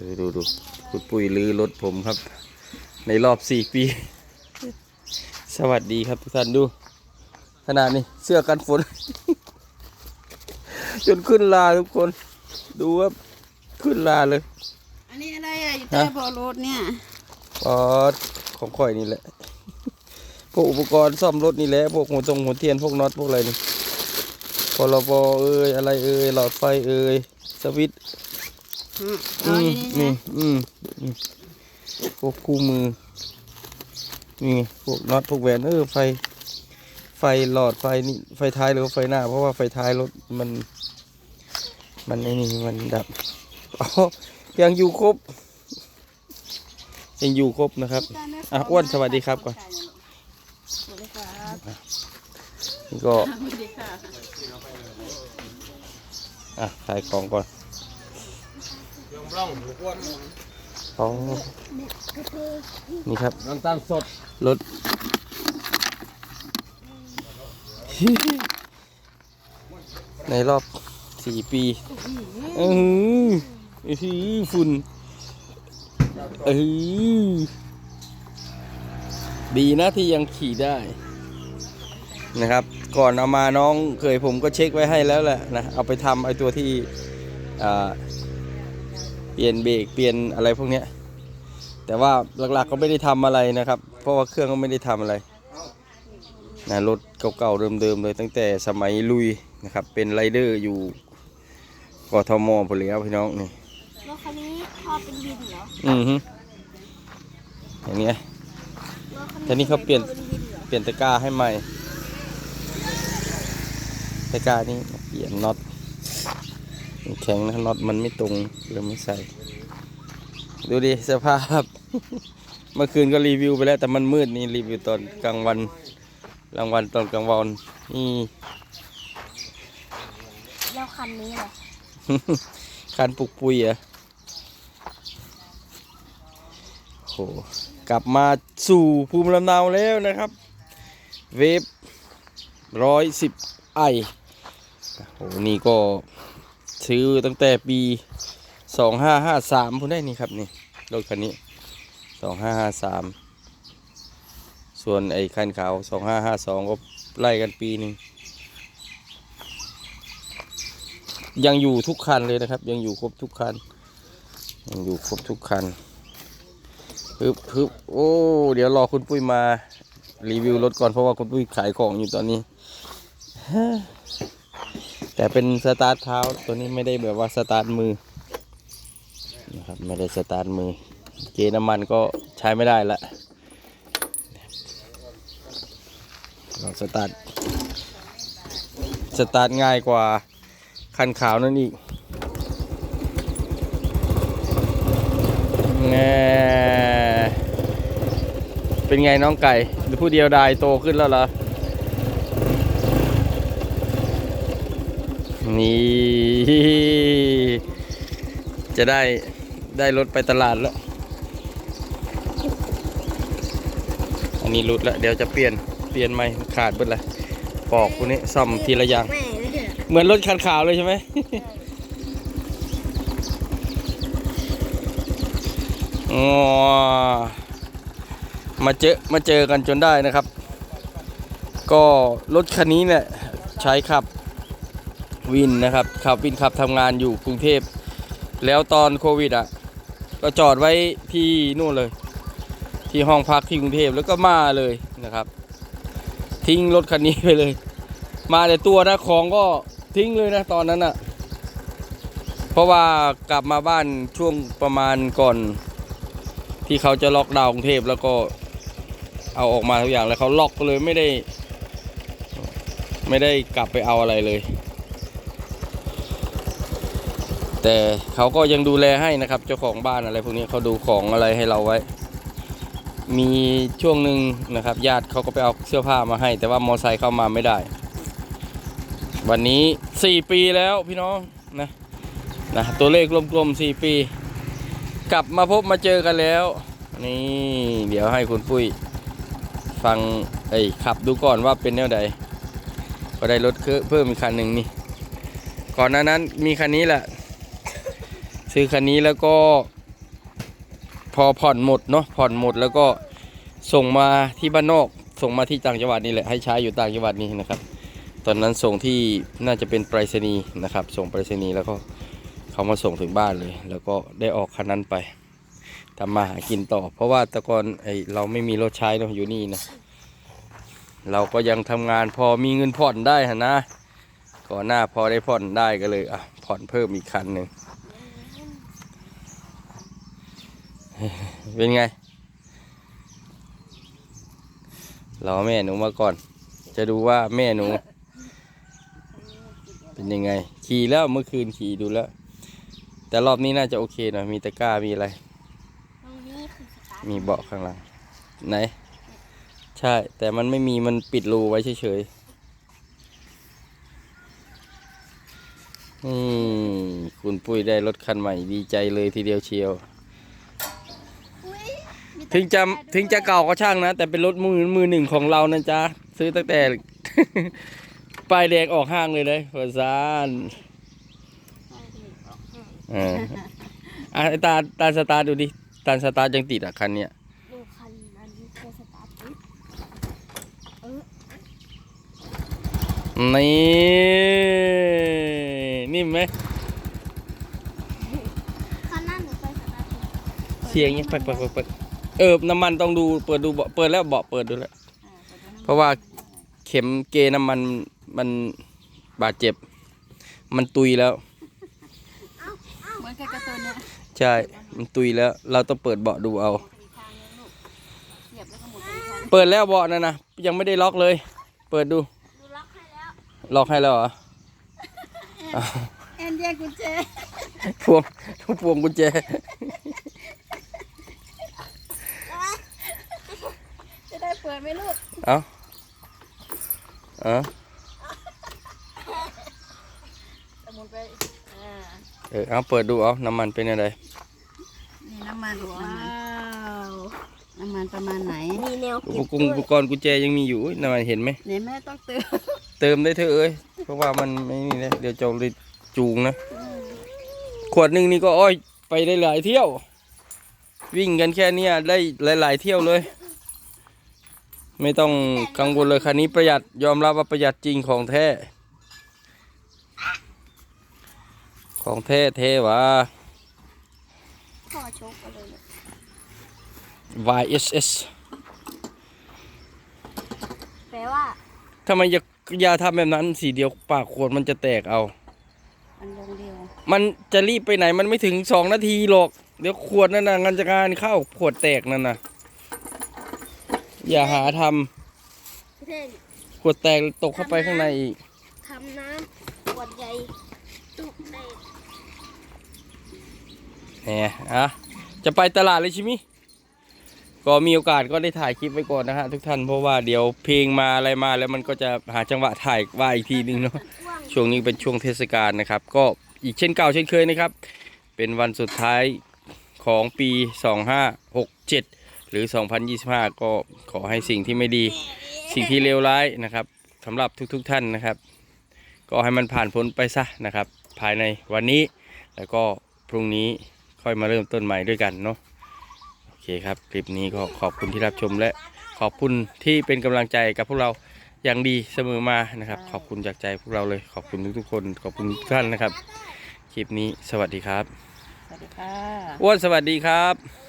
ดูดูดูคุณปุ๋ยลือรถผมครับ ในรอบสี่ปี สวัสดีครับทุกท่านดู ขนาดนี้เสื้อกันฝน จนขึ้นลาทุกคน ดูว่าขึ้นลาเลย อันนี้อะไรอะอยู่ใต้เบาะรถเนี่ยปอดของข่อยนี่แหละ พวกอุปกรณ์ซ่อมรถนี่แหละ พวกหัวตรงหัวเทียนพวกน็อตพวกอะไรนี่พลบเอ้ยอะไรเอ้ยหลอดไฟเอ้ยสวิตช์ อืมอืเอามอยู่นี่นี่นะอืมอืมพวกคู่มือ นี่พวกน็อตพวกแหวนเออไฟ ไฟหลอดไฟนี่ไฟท้ายหรือว่าไฟหน้า เพราะว่าไฟท้ายรถมัน มันไอ้นี่มันดับอ๋อยังอยู่ครบ ยังอยู่ครบนะครับอะอ้วนสวัสดีครับก่อนสวัสดีครับนี่ก็สวัสดีค่ะอะขายของก่อน ยอมร่องหัวอ้วนอ๋อนี่ครับน้ำตาลสดรถในรอบสี่ปีเอออื้อหือฝุ่นเออดีนะที่ยังขี่ได้นะครับ ก่อนเอามาน้องเคยผมก็เช็คไว้ให้แล้วแหละนะ เอาไปทำไอ้ตัวที่อ่า เปลี่ยนเบรกเปลี่ยนอะไรพวกเนี้ยแต่ว่าหลักๆก็ไม่ได้ทำอะไรนะครับ เพราะว่าเครื่องก็ไม่ได้ทำอะไรนะรถเก่าๆเดิมๆเลยตั้งแต่สมัยลุยนะครับเป็นไรเดอร์อยู่กทมพอแล้วพี่น้องนี่รถคันนี้พอเป็นวินเหรออือฮึอย่างเนี้ยรถคัแต่นี่เขาเปลี่ยนพอเป็นวินเหรอเปลี่ยนตะกร้าให้ใหม่ตะกร้านี้เปลี่ยนน็อตมัน แข็งนะน็อตมันไม่ตรงเลยไม่ใส่ ดูดิสภาพ เมื่อคืนก็รีวิวไปแล้ว แต่มันมืดนี่รีวิวตอนกลางวันกลางวันตอนกลางวันนี่แล้วคันนี้เหรอคันปลุกปุยเหรอะโหกลับมาสู่ภูมิลำเนาแล้วนะครับ เวฟร้อยสิบไอโหนี่ก็ ซื้อตั้งแต่ปีสองห้าห้าสามพุ่นได้นี่ครับนี่รถคันนี้สองห้าห้าสามส่วนไอ้คันขาวสองห้าห้าสองก็ไล่กันปีหนึ่งยังอยู่ทุกคันเลยนะครับ ยังอยู่ครบทุกคัน ยังอยู่ครบทุกคันฮึบฮึบโอ้เดี๋ยวรอคุณปุ้ยมารีวิวรถก่อนเพราะว่าคุณปุ้ยขายของอยู่ตอนนี้ แต่เป็นสตาร์ทเท้าตัวนี้ไม่ได้แบบว่าสตาร์ทมือนะครับไม่ได้สตาร์ทมือ เกน้ำมันก็ใช้ไม่ได้ละเราสตาร์ทสตาร์ทง่ายกว่าคันขาวนั่นอีกแน่เป็นไงน้องไก่หรือผู้เดียวดายโตขึ้นแล้วเหรอ นี่ จะได้ได้รถไปตลาดแล้ว อันนี้รุดแล้วเดี๋ยวจะเปลี่ยนเปลี่ยนใหม่ขาดเบิดละปอกพวกนี้ซ่อมทีละอย่าง เหรอเหมือนรถคันขาวเลยใช่ไหมอ๋อมาเจอมาเจอกันจนได้นะครับ ก็รถคันนี้เนี่ยใช้ขับ วินนะครับขับวินขับทำงานอยู่กรุงเทพ แล้วตอนโควิดอะ ก็จอดไว้ที่นู่นเลย ที่ห้องพักที่กรุงเทพแล้วก็มาเลยนะครับ ทิ้งรถคันนี้ไปเลย มาแต่ตัวนะของก็ทิ้งเลยนะตอนนั้นอะ เพราะว่ากลับมาบ้านช่วงประมาณก่อน ที่เขาจะล็อกดาวน์กรุงเทพแล้วก็เอาออกมาทุกอย่างแล้วเขาล็อกเลยไม่ได้ ไม่ได้กลับไปเอาอะไรเลย แต่เขาก็ยังดูแลให้นะครับ เจ้าของบ้านอะไรพวกนี้เขาดูของอะไรให้เราไว้ มีช่วงหนึ่งนะครับ ญาติเขาก็ไปเอาเสื้อผ้ามาให้ แต่ว่ามอไซค์เข้ามาไม่ได้ วันนี้ 4 ปีแล้วพี่น้องนะนะตัวเลขกลมๆ4ปี กลับมาพบมาเจอกันแล้ว นี่เดี๋ยวให้คุณปุ้ยฟังไอ้ขับดูก่อนว่าเป็นแนวใดก็ได้รถเพิ่มอีกคันหนึ่งนี่ก่อนหน้านั้นมีคันนี้แหละ ซื้อคันนี้แล้วก็ พอผ่อนหมดเนาะผ่อนหมดแล้วก็ส่งมาที่บ้านนอก ส่งมาที่ต่างจังหวัดนี่แหละให้ใช้อยู่ต่างจังหวัดนี่นะครับ ตอนนั้นส่งที่น่าจะเป็นไปรษณีย์นะครับ ส่งไปรษณีย์แล้วก็เขามาส่งถึงบ้านเลย แล้วก็ได้ออกคันนั้นไปทำมาหากินต่อ เพราะว่าต่ก่อนไอเราไม่มีรถใช้เนาะอยู่นี่นะเราก็ยังทำงานพอมีเงินผ่อนได้ฮะนะก่อนหน้าพอได้ผ่อนได้ก็เลยอะผ่อนเพิ่มอีกคันหนึ่ง เป็นไง รอแม่หนูมาก่อน จะดูว่าแม่หนู เป็นยังไง ขี่แล้วเมื่อคืนขี่ดูแล้ว แต่รอบนี้น่าจะโอเคหนะมีตะกร้ามีอะไรตรงนี้คือมีเบาะข้างหลัง ไหน ใช่ แต่มันไม่มีมันปิดรูไว้เฉยๆนี่คุณปุ้ยได้รถคันใหม่ดีใจเลยทีเดียวเชียว ถึงจะตะกร้าด้วยถึงจะเก่าก็ช่างนะ แต่เป็นรถมือมือหนึ่งของเรานะจ๊ะ ซื้อตั้งแต่ ป้ายแดงออกห้างเลยเลยเพื่อนซานเอออะไอ้ตาตาสตาร์ทดูดิตาสตาร์ทยังติดอะคันเนี้ยดูคันนั้นคือสตาร์ทปุ๊บนี่นิ่มไหมคันนั้นหนูไปสตาร์ทปุ๊บเสียงเงี้ยเปิดเปิดเปิดเปิด เออน้ำมันต้องดูเปิดดูเบาะเปิดแล้วเบาะเปิดดูแล้ว เพราะว่าเข็มเกน้ำมันมันบาดเจ็บ มันตุยแล้ว เหมือนกับการ์ตูนเนี่ยใช่ มันตุยแล้ว เราต้องเปิดเบาะดูเอาเสียบแล้วก็หมุนไปอีกทางเปิดแล้วเบาะนั่นนะยังไม่ได้ล็อกเลย เปิดดูดูล็อกให้แล้วล็อกให้แล้วเหรออ้าวแอนแยกกุญแจ พวงพวงกุญแจ จะได้ เปิดไหมลูก เอาเอาจะหมุนไปอ่าเออเอาเปิดดูเอาน้ำมันเป็นอะไรนี่น้ำมันว้าว น้ำมันประมาณไหนมีแนวอุเก็ปบกรณ์อุปกรณ์กุญแจยังมีอยู่อุ๊ยน้ำมันเห็นไหมเนี่ยแม่ต้องเติมเติมได้เถอะเอ้ย เพราะว่ามันไม่นี่นะเดี๋ยวจะเลยจูงนะ ขวดหนึ่งนี่ก็อ้อยไปได้หลายเที่ยว วิ่งกันแค่เนี้ยได้หลาย ๆ เที่ยวเลย ไม่ต้องกังวลเลยคันนี้ประหยัดยอมรับว่าประหยัดจริงของแท้ ของแท้เทวะพ่อโชกไปเลยเนี่ย YSS แปลว่าทำไมอย่าอย่าทำแบบนั้นสีเดียวปากขวดมันจะแตกเอาอันลงเดียวมันจะรีบไปไหนมันไม่ถึงสองนาทีหรอก เดี๋ยวขวดนั่นน่ะงานจะงานเข้าขวดแตกนั่นน่ะ อย่าหาทำพี่เท่งขวดแตกตกเข้าไปข้างในอีก ทำน้ำขวดใหญ่ตุกเตะแหมอะจะไปตลาดเลยใช่ไหมยก็มีโอกาสก็ได้ถ่ายคลิปไว้ก่อนนะฮะทุกท่านเพราะว่าเดี๋ยวเพลงมาอะไรมาแล้วมันก็จะหาจังหวะถ่ายว่าอีกทีนึงเนาะว่างช่วงนี้เป็นช่วงเทศกาลนะครับ ก็อีกเช่นเก่าเช่นเคยนะครับ เป็นวันสุดท้ายของปี 2567 หรือ 2025 ก็ขอให้สิ่งที่ไม่ดี สิ่งที่เลวร้ายนะครับสำหรับทุกๆทท่านนะครับ ก็ให้มันผ่านพ้นไปซะนะครับ ภายในวันนี้แล้วก็พรุ่งนี้ค่อยมาเริ่มต้นใหม่ด้วยกันเนาะโอเคครับ คลิปนี้ก็ขอบคุณที่รับชมและขอบคุณที่เป็นกำลังใจกับพวกเราอย่างดีเสมอมานะครับ ขอบคุณจากใจพวกเราเลยขอบคุณทุกๆคน ขอบคุณทุกท่านนะครับ คลิปนี้สวัสดีครับ สวัสดีค่ะอ้วนสวัสดีครับส